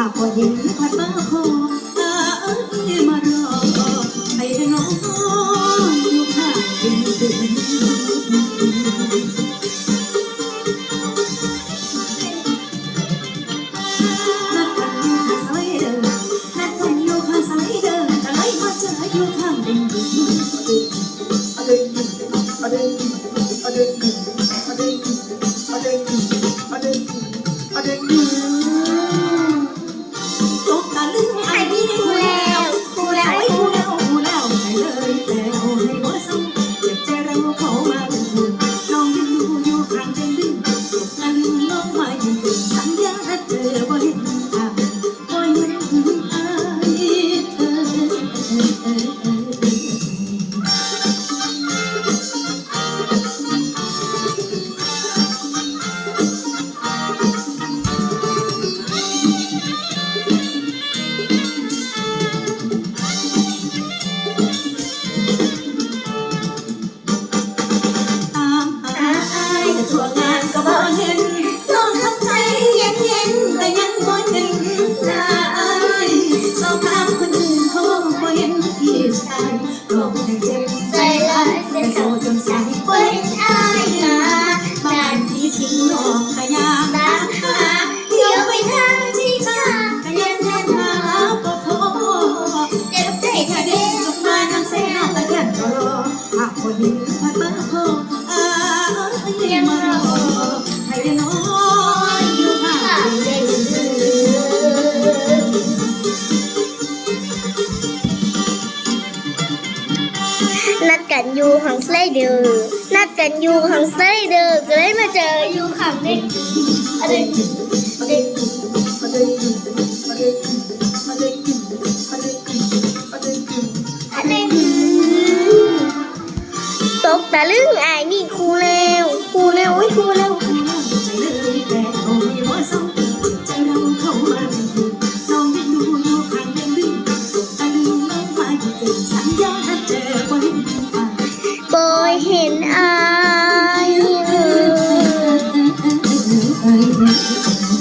ถ้าพอเห็นพัดมาพอตาเอ้ยมารอให้น้องอยู่ข้างกินดื่มนักันอยู่ข้ายเดินนักันอยู่ข้ายเดินแต่ไรมาเจออยู่ข้างดินดินอเดินอเดินอเดินอเดินอเดินอเดินอเดิน กันอยู่ของสไลเดอร์นัดกันอยู่ของสไลเดอร์ก็เลยมาเจออยู่ของเด็กอะไรเด็กตกตะลึงอายนี่ครูแล้วครูแล้วโอ้ยครูแล้วครูแล้ว Mm-hmm.